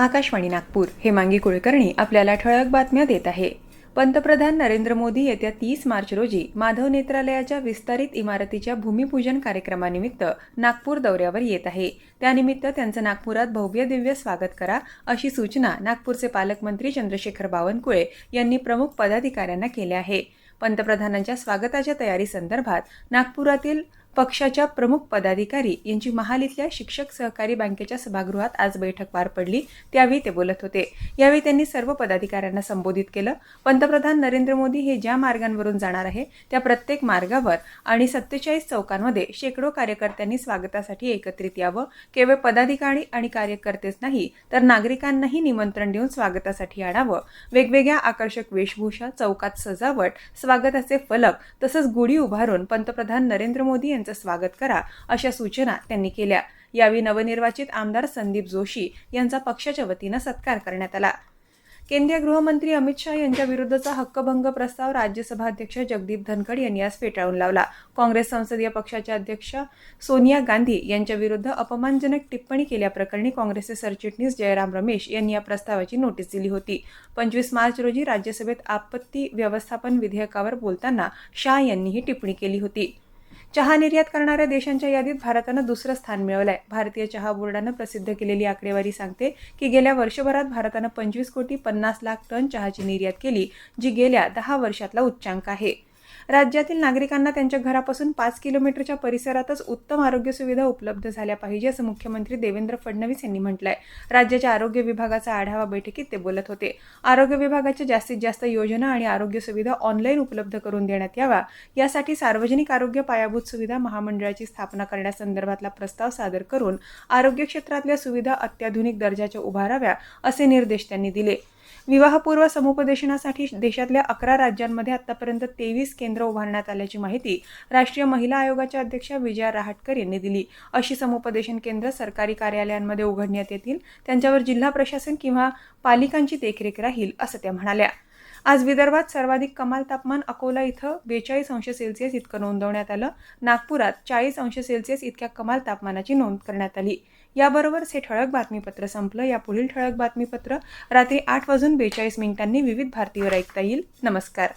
आकाशवाणी नागपूर. हेमांगी कुलकर्णी आपल्याला ठळक बातम्या देत आहे. पंतप्रधान नरेंद्र मोदी येत्या तीस मार्च रोजी माधव नेत्रालयाच्या विस्तारित इमारतीच्या भूमिपूजन कार्यक्रमानिमित्त नागपूर दौऱ्यावर येत आहे. त्यानिमित्त त्यांचं नागपुरात भव्य दिव्य स्वागत करा अशी सूचना नागपूरचे पालकमंत्री चंद्रशेखर बावनकुळे यांनी प्रमुख पदाधिकाऱ्यांना केल्या आहे. पंतप्रधानांच्या स्वागताच्या तयारीसंदर्भात नागपुरातील पक्षाच्या प्रमुख पदाधिकारी यांची महाल इथल्या शिक्षक सहकारी बँकेच्या सभागृहात आज बैठक पार पडली. त्यावेळी ते बोलत होते. यावेळी त्यांनी सर्व पदाधिकाऱ्यांना संबोधित केलं. पंतप्रधान नरेंद्र मोदी हे ज्या मार्गांवरून जाणार आहे त्या प्रत्येक मार्गावर आणि सत्तेचाळीस चौकांमध्ये शेकडो कार्यकर्त्यांनी स्वागतासाठी एकत्रित यावं. केवळ पदाधिकारी आणि कार्यकर्तेच नाही तर नागरिकांनाही निमंत्रण देऊन स्वागतासाठी आणावं. वेगवेगळ्या आकर्षक वेशभूषा चौकात सजावट स्वागताचे फलक तसंच गुढी उभारून पंतप्रधान नरेंद्र मोदी यांचं स्वागत करा अशा सूचना त्यांनी केल्या. यावेळी नवनिर्वाचित आमदार संदीप जोशी यांचा पक्षाच्या वतीनं सत्कार करण्यात आला. केंद्रीय गृहमंत्री अमित शहा यांच्या विरुद्धचा हक्कभंग प्रस्ताव राज्यसभा अध्यक्ष जगदीप धनखड यांनी आज फेटाळून लावला. काँग्रेस संसदीय पक्षाच्या अध्यक्ष सोनिया गांधी यांच्या विरुद्ध अपमानजनक टिप्पणी केल्याप्रकरणी काँग्रेसचे सरचिटणीस जयराम रमेश यांनी या प्रस्तावाची नोटीस दिली होती. पंचवीस मार्च रोजी राज्यसभेत आपत्ती व्यवस्थापन विधेयकावर बोलताना शाह यांनी ही टिप्पणी केली होती. चहा निर्यात करणाऱ्या देशांच्या यादीत भारतानं दुसरं स्थान मिळवलं आहे भारतीय चहा बोर्डानं प्रसिद्ध केलेली आकडेवारी सांगते की गेल्या वर्षभरात भारतानं पंचवीस कोटी पन्नास लाख टन चहाची निर्यात केली जी गेल्या दहा वर्षातला उच्चांक आहे. राज्यातील नागरिकांना त्यांच्या घरापासून पाच किलोमीटरच्या परिसरातच उत्तम आरोग्य सुविधा उपलब्ध झाल्या पाहिजे असं मुख्यमंत्री देवेंद्र फडणवीस यांनी म्हटलंय. राज्याच्या आरोग्य विभागाचा आढावा बैठकीत ते बोलत होते. आरोग्य विभागाच्या जास्तीत जास्त योजना आणि आरोग्य सुविधा ऑनलाईन उपलब्ध करून देण्यात यावा यासाठी सार्वजनिक आरोग्य पायाभूत सुविधा महामंडळाची स्थापना करण्यासंदर्भातला प्रस्ताव सादर करून आरोग्य क्षेत्रातल्या सुविधा अत्याधुनिक दर्जाच्या उभाराव्या असे निर्देश त्यांनी दिले. विवाहपूर्व समुपदेशनासाठी देशातल्या अकरा राज्यांमध्ये आतापर्यंत तेवीस केंद्र उभारण्यात आल्याची माहिती राष्ट्रीय महिला आयोगाच्या अध्यक्षा विजया रहाटकर यांनी दिली. अशी समुपदेशन केंद्र सरकारी कार्यालयांमध्ये उघडण्यात येतील त्यांच्यावर जिल्हा प्रशासन किंवा पालिकांची देखरेख राहील असं त्या म्हणाल्या. आज विदर्भात सर्वाधिक कमाल तापमान अकोला इथं बेचाळीस अंश सेल्सिअस इतकं नोंदवण्यात आलं. नागपुरात चाळीस अंश सेल्सिअस इतक्या कमाल तापमानाची नोंद करण्यात आली. याबरोबरच हे ठळक बातमीपत्र संपलं. या पुढील ठळक बातमीपत्र रात्री आठ वाजून बेचाळीस मिनिटांनी विविध भारतीवर ऐकता येईल. नमस्कार.